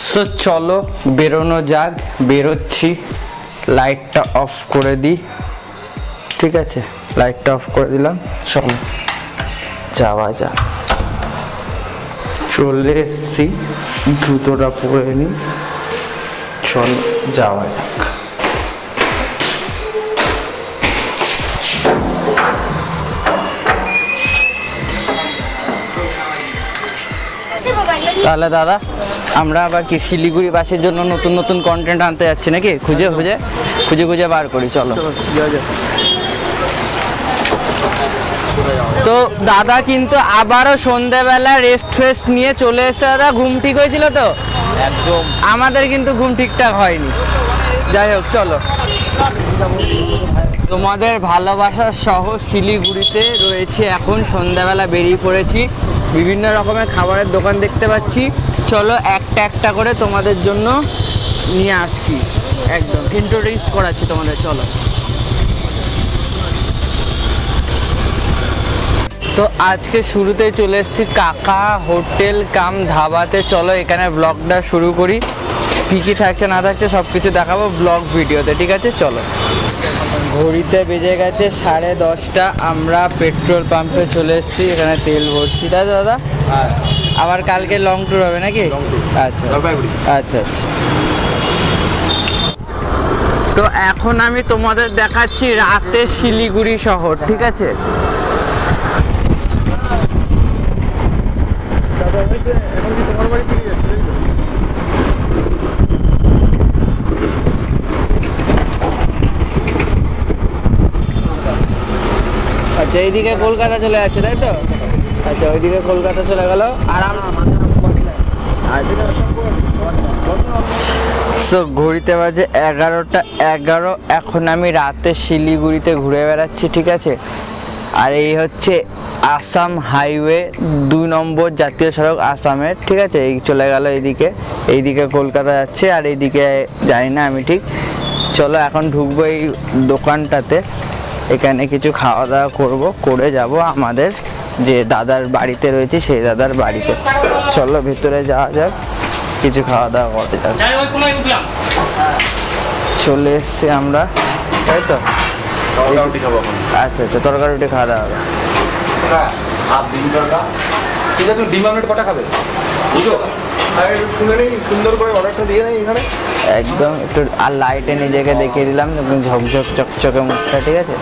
So চলো বেরোনো যাক, বেরোচ্ছি। লাইটটা অফ করে দিই। ঠিক আছে? লাইটটা অফ করে দিলাম। চলো। যাওয়া যাক। চলে এসছি। জুতোটা পরে নিই। চলো, যাওয়া যাক। তাহলে দাদা আমরা আবার কি শিলিগুড়ি বাসের জন্য নতুন নতুন কন্টেন্ট আনতে যাচ্ছি নাকি? খুঁজে খুঁজে খুঁজে খুঁজে বার করি চলো। তো দাদা কিন্তু আবারও সন্ধ্যাবেলা রেস্ট ফেস্ট নিয়ে চলে এসে দাদা ঘুম ঠিক হয়েছিল তো? একদম। আমাদের কিন্তু ঘুম ঠিকঠাক হয়নি। যাই হোক, চলো। তোমাদের ভালোবাসার শহ শিলিগুড়িতে রয়েছে এখন সন্ধ্যাবেলা বেরিয়ে পড়েছি। বিভিন্ন রকমের খাবারের দোকান দেখতে পাচ্ছি। চলো একটা একটা করে তোমাদের জন্য নিয়ে আসছি। একদম ইন্ট্রোডিউস করাচ্ছি তোমাদের, চলো। তো আজকে শুরুতেই চলে এসেছি কাকা হোটেল কাম ধাবাতে। চলো, এখানে ব্লগটা শুরু করি। কী কী থাকছে না থাকছে সব কিছু দেখাবো ব্লগ ভিডিওতে ঠিক আছে? চলো। ঘড়িতে বেজে গেছে সাড়ে দশটা আমরা পেট্রোল পাম্পে চলে এসেছি এখানে তেল ভরছি। তাই দাদা? আবার কালকে লং ট্যুর হবে নাকি? আচ্ছা আচ্ছা। আচ্ছা তো এখন আমি তোমাদের দেখাচ্ছি রাতে শিলিগুড়ি শহর ঠিক আছে? আচ্ছা এইদিকে কলকাতা চলে যাচ্ছে, তাই তো? আচ্ছা ওইদিকে কলকাতা চলে গেল। আর সো ঘড়িতে বাজে এগারোটা এগারো। এখন আমি রাতে শিলিগুড়িতে ঘুরে বেড়াচ্ছি, ঠিক আছে? আর এই হচ্ছে আসাম হাইওয়ে দুই নম্বর জাতীয় সড়ক আসামের, ঠিক আছে? এই চলে গেল এইদিকে। এইদিকে কলকাতা যাচ্ছে, আর এইদিকে যাই না আমি, ঠিক? চলো, এখন ঢুকবো এই দোকানটাতে। এখানে কিছু খাওয়া দাওয়া করব করে যাব আমাদের যে দাদার বাড়িতে রয়েছে সেই দাদার বাড়িতে। চলো ভেতরে যাওয়া যাক কিছু খাওয়া দাওয়া করতে যাক। চলে এসছি আমরা তাই তো? আচ্ছা আচ্ছা তরকারি রুটি খাওয়া দাওয়া হবে। ঠিক আছে ডিম আমলেট কটা খাবে? বুঝো? সুন্দর করে অর্ডারটা দিয়ে নেই এখানে। একদম একটু আর লাইটে নিজেকে দেখিয়ে দিলাম ঝকঝক চকচকে মুখটা ঠিক আছে?